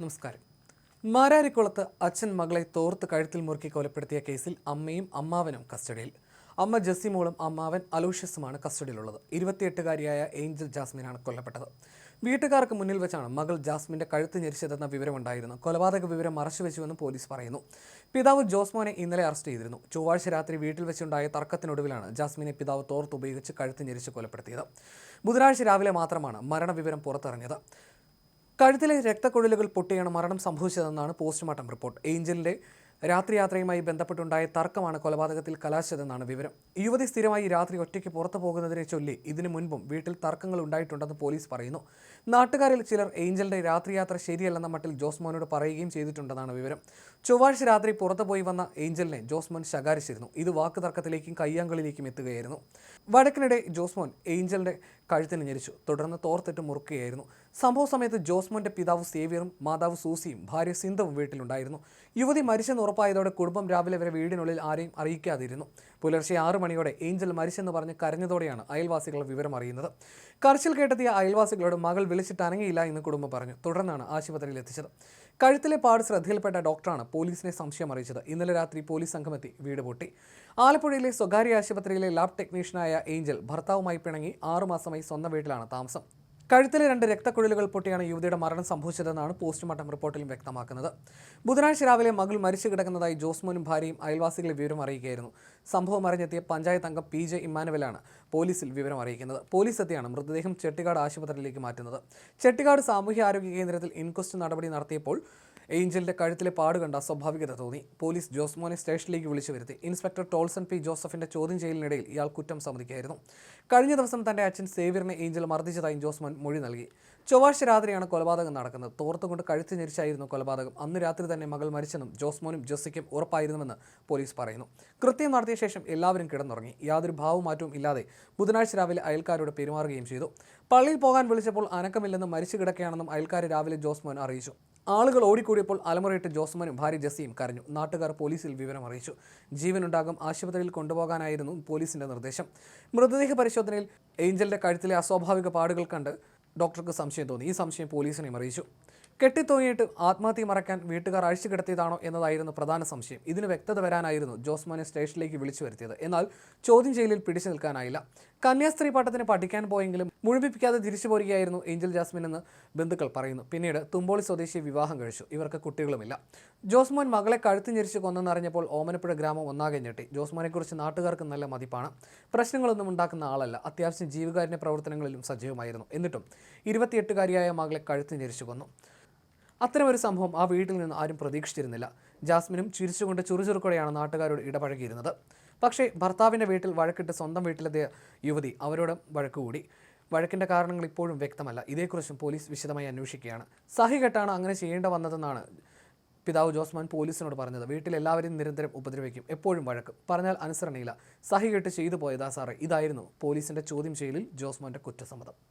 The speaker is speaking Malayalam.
നമസ്കാരം. മാരാരിക്കുളത്ത് അച്ഛൻ മകളെ തോർത്ത് കഴുത്തിൽ മുറുക്കി കൊലപ്പെടുത്തിയ കേസിൽ അമ്മയും അമ്മാവനും കസ്റ്റഡിയിൽ. അമ്മ ജസിമോളും അമ്മാവൻ അലൂഷ്യസുമാണ് കസ്റ്റഡിയിലുള്ളത്. ഇരുപത്തിയെട്ടുകാരിയായ ഏഞ്ചൽ ജാസ്മിനാണ് കൊല്ലപ്പെട്ടത്. വീട്ടുകാർക്ക് മുന്നിൽ വെച്ചാണ് മകൾ ജാസ്മിന്റെ കഴുത്ത് ഞെരിച്ചതെന്ന വിവരമുണ്ടായിരുന്നു കൊലപാതക വിവരം മറച്ചുവെച്ചുവെന്ന് പോലീസ് പറയുന്നു. പിതാവ് ജോസ്മോനെ ഇന്നലെ അറസ്റ്റ് ചെയ്തിരുന്നു. ചൊവ്വാഴ്ച രാത്രി വീട്ടിൽ വെച്ചുണ്ടായ തർക്കത്തിനൊടുവിലാണ് ജാസ്മിനെ പിതാവ് തോർത്ത് ഉപയോഗിച്ച് കഴുത്ത് ഞെരിച്ച് കൊലപ്പെടുത്തിയത്. ബുധനാഴ്ച രാവിലെ മാത്രമാണ് മരണവിവരം പുറത്തറിഞ്ഞത് കഴുത്തിലെ രക്തക്കുഴലുകൾ പൊട്ടിയാണ് മരണം സംഭവിച്ചതെന്നാണ് പോസ്റ്റ്മോർട്ടം റിപ്പോർട്ട്. ഏഞ്ചലിന്റെ രാത്രിയാത്രയുമായി ബന്ധപ്പെട്ടുണ്ടായ തർക്കമാണ് കൊലപാതകത്തിൽ കലാശതെന്നാണ് വിവരം. യുവതി സ്ഥിരമായി രാത്രി ഒറ്റയ്ക്ക് പുറത്തു പോകുന്നതിനെ ചൊല്ലി ഇതിനു മുൻപും വീട്ടിൽ തർക്കങ്ങൾ ഉണ്ടായിട്ടുണ്ടെന്ന് പോലീസ് പറയുന്നു. നാട്ടുകാരിൽ ചിലർ ഏഞ്ചലിന്റെ രാത്രിയാത്ര ശരിയല്ലെന്ന മട്ടിൽ ജോസ്മോനോട് പറയുകയും ചെയ്തിട്ടുണ്ടെന്നാണ് വിവരം. ചൊവ്വാഴ്ച രാത്രി പുറത്തു പോയി വന്ന ഏഞ്ചലിനെ ജോസ്മോൻ ശകാരിച്ചിരുന്നു. ഇത് വാക്ക് തർക്കത്തിലേക്കും കയ്യാങ്കളിലേക്കും എത്തുകയായിരുന്നു. വടക്കിനിടെ ജോസ്മോൻ ഏഞ്ചലിന്റെ കഴുത്തിന് ഞെരിച്ചു. തുടർന്ന് തോർത്തിട്ട് മുറുക്കുകയായിരുന്നു. സംഭവ സമയത്ത് ജോസ്മോന്റെ പിതാവ് സേവിയറും മാതാവ് സൂസിയും ഭാര്യ സിന്ധവും വീട്ടിലുണ്ടായിരുന്നു. യുവതി മരിച്ചെന്ന് ഉറപ്പായതോടെ കുടുംബം രാവിലെ വരെ വീടിനുള്ളിൽ ആരെയും അറിയിക്കാതിരുന്നു. പുലർച്ചെ ആറു മണിയോടെ ഏഞ്ചൽ മരിച്ചെന്ന് പറഞ്ഞ് കരഞ്ഞതോടെയാണ് അയൽവാസികൾ വിവരം അറിയുന്നത്. കരച്ചിൽ കേട്ടെത്തിയ അയൽവാസികളോട് മകൾ വിളിച്ചിട്ട് അനങ്ങിയില്ല എന്ന് കുടുംബം പറഞ്ഞു. തുടർന്നാണ് ആശുപത്രിയിൽ എത്തിച്ചത്. കഴുത്തിലെ പാട് ശ്രദ്ധയിൽപ്പെട്ട ഡോക്ടറാണ് പോലീസിനെ സംശയം അറിയിച്ചത്. ഇന്നലെ രാത്രി പോലീസ് സംഘമെത്തി വീട് പൊട്ടി. ആലപ്പുഴയിലെ സ്വകാര്യ ആശുപത്രിയിലെ ലാബ് ടെക്നീഷ്യനായ ഏഞ്ചൽ ഭർത്താവുമായി പിണങ്ങി ആറുമാസമായി സ്വന്തം വീട്ടിലാണ് താമസം. കഴുത്തിലെ രണ്ട് രക്തക്കുഴലുകൾ പൊട്ടിയാണ് യുവതിയുടെ മരണം സംഭവിച്ചതെന്നാണ് പോസ്റ്റ്മോർട്ടം റിപ്പോർട്ടിലും വ്യക്തമാക്കുന്നത്. ബുധനാഴ്ച രാവിലെ മകൾ മരിച്ചു കിടക്കുന്നതായി ജോസ്മോനും ഭാര്യയും അയൽവാസികളെ വിവരം അറിയിക്കുകയായിരുന്നു. സംഭവം അറിഞ്ഞെത്തിയ പഞ്ചായത്ത് അംഗം പി ജെ ഇമ്മാനുവലാണ് പോലീസിൽ വിവരം അറിയിക്കുന്നത്. പോലീസ് എത്തിയാണ് മൃതദേഹം ചെട്ടിക്കാട് ആശുപത്രിയിലേക്ക് മാറ്റുന്നത്. ചെട്ടിക്കാട് സാമൂഹ്യ ആരോഗ്യ കേന്ദ്രത്തിൽ ഇൻക്വസ്റ്റ് നടപടി നടത്തിയപ്പോൾ ഏഞ്ചലിന്റെ കഴുത്തിലെ പാട് കണ്ട അസ്വാഭാവികത തോന്നി. പോലീസ് ജോസ്മോനെ സ്റ്റേഷനിലേക്ക് വിളിച്ചു വരുത്തി. ഇൻസ്പെക്ടർ ടോൾസൺ പി ജോസഫിന്റെ ചോദ്യം ചെയ്യലിനിടയിൽ ഇയാൾ കുറ്റം സമ്മതിക്കുകയായിരുന്നു. കഴിഞ്ഞ ദിവസം തന്റെ അച്ഛൻ സേവ്യറിനെ ഏഞ്ചൽ മർദ്ദിച്ചതായും ജോസ്മോൻ മൊഴി നൽകി. ചൊവ്വാഴ്ച രാത്രിയാണ് കൊലപാതകം നടക്കുന്നത്. തോർത്തുകൊണ്ട് കഴുത്ത് ഞെരിച്ചായിരുന്നു കൊലപാതകം. അന്ന് രാത്രി തന്നെ മകൾ മരിച്ചെന്നും ജോസ്മോനും ജെസ്സിക്കും ഉറപ്പായിരുന്നുവെന്ന് പോലീസ് പറയുന്നു. കൃത്യം നടത്തിയ ശേഷം എല്ലാവരും കിടന്നുറങ്ങി. യാതൊരു ഭാവമാറ്റവും ഇല്ലാതെ ബുധനാഴ്ച രാവിലെ അയൽക്കാരോട് പെരുമാറുകയും ചെയ്തു. പള്ളിയിൽ പോകാൻ വിളിച്ചപ്പോൾ അനക്കമില്ലെന്നും മരിച്ചു കിടക്കുകയാണെന്നും അയൽക്കാർ രാവിലെ ജോസ്മോൻ അറിയിച്ചു. ആളുകൾ ഓടിക്കൂടിയപ്പോൾ അലമുറയിട്ട് ജോസ്മനും ഭാര്യ ജസ്സിയും കരഞ്ഞു. നാട്ടുകാർ പോലീസിൽ വിവരം അറിയിച്ചു. ജീവനുണ്ടാകും ആശുപത്രിയിൽ കൊണ്ടുപോകാനായിരുന്നു പോലീസിന്റെ നിർദ്ദേശം. മൃതദേഹ പരിശോധനയിൽ ഏഞ്ചലിന്റെ കഴുത്തിലെ അസ്വാഭാവിക പാടുകൾ കണ്ട് ഡോക്ടർക്ക് സംശയം തോന്നി. ഈ സംശയം പോലീസിനെയും അറിയിച്ചു. കെട്ടിത്തോന്നിയിട്ട് ആത്മഹത്യ മറക്കാൻ വീട്ടുകാർ അഴിച്ചു കിടത്തിയതാണോ എന്നതായിരുന്നു പ്രധാന സംശയം. ഇതിന് വ്യക്തത വരാനായിരുന്നു ജോസ്മോനെ സ്റ്റേഷനിലേക്ക് വിളിച്ചു വരുത്തിയത്. എന്നാൽ ചോദ്യം ചെയ്യലിൽ പിടിച്ചു നിൽക്കാനായില്ല. കന്യാസ്ത്രീ പാട്ടത്തിന് പഠിക്കാൻ പോയെങ്കിലും മുഴുമിപ്പിക്കാതെ തിരിച്ചു പോരുകയായിരുന്നു ഏഞ്ചൽ ജാസ്മിൻ എന്ന് ബന്ധുക്കൾ പറയുന്നു. പിന്നീട് തുമ്പോളി സ്വദേശി വിവാഹം കഴിച്ചു. ഇവർക്ക് കുട്ടികളുമില്ല. ജോസ്മോൻ മകളെ കഴുത്തു ഞെരിച്ച് കൊന്നെന്നറിഞ്ഞപ്പോൾ ഓമനപ്പുഴ ഗ്രാമം ഒന്നാകെ ഞെട്ടി. ജോസ്മോനെക്കുറിച്ച് നാട്ടുകാർക്ക് നല്ല മതിപ്പാണ്. പ്രശ്നങ്ങളൊന്നും ഉണ്ടാക്കുന്ന ആളല്ല. അത്യാവശ്യം ജീവകാരുണ്യ പ്രവർത്തനങ്ങളിലും സജീവമായിരുന്നു. എന്നിട്ടും ഇരുപത്തിയെട്ടുകാരിയായ മകളെ കഴുത്തു ഞെരിച്ചു കൊന്നു. അത്തരമൊരു സംഭവം ആ വീട്ടിൽ നിന്ന് ആരും പ്രതീക്ഷിച്ചിരുന്നില്ല. ജാസ്മിനും ചിരിച്ചുകൊണ്ട് ചുറുചുറുക്കോടെയാണ് നാട്ടുകാരോട് ഇടപഴകിയിരുന്നത്. പക്ഷേ ഭർത്താവിന്റെ വീട്ടിൽ വഴക്കിട്ട് സ്വന്തം വീട്ടിലെത്തിയ യുവതി അവരോട് വഴക്കുകൂടി. വഴക്കിന്റെ കാരണങ്ങൾ ഇപ്പോഴും വ്യക്തമല്ല. ഇതേക്കുറിച്ചും പോലീസ് വിശദമായി അന്വേഷിക്കുകയാണ്. സഹികെട്ടാണ് അങ്ങനെ ചെയ്യേണ്ട വന്നതെന്നാണ് പിതാവ് ജോസ്മാൻ പോലീസിനോട് പറഞ്ഞത്. വീട്ടിൽ എല്ലാവരെയും നിരന്തരം ഉപദ്രവിക്കും. എപ്പോഴും വഴക്ക്. പറഞ്ഞാൽ അനുസരണയില്ല. സഹികെട്ട് ചെയ്തു പോയതാ സാറേ. ഇതായിരുന്നു പോലീസിന്റെ ചോദ്യം ചെയ്യലിൽ ജോസ്മാന്റെ കുറ്റസമ്മതം.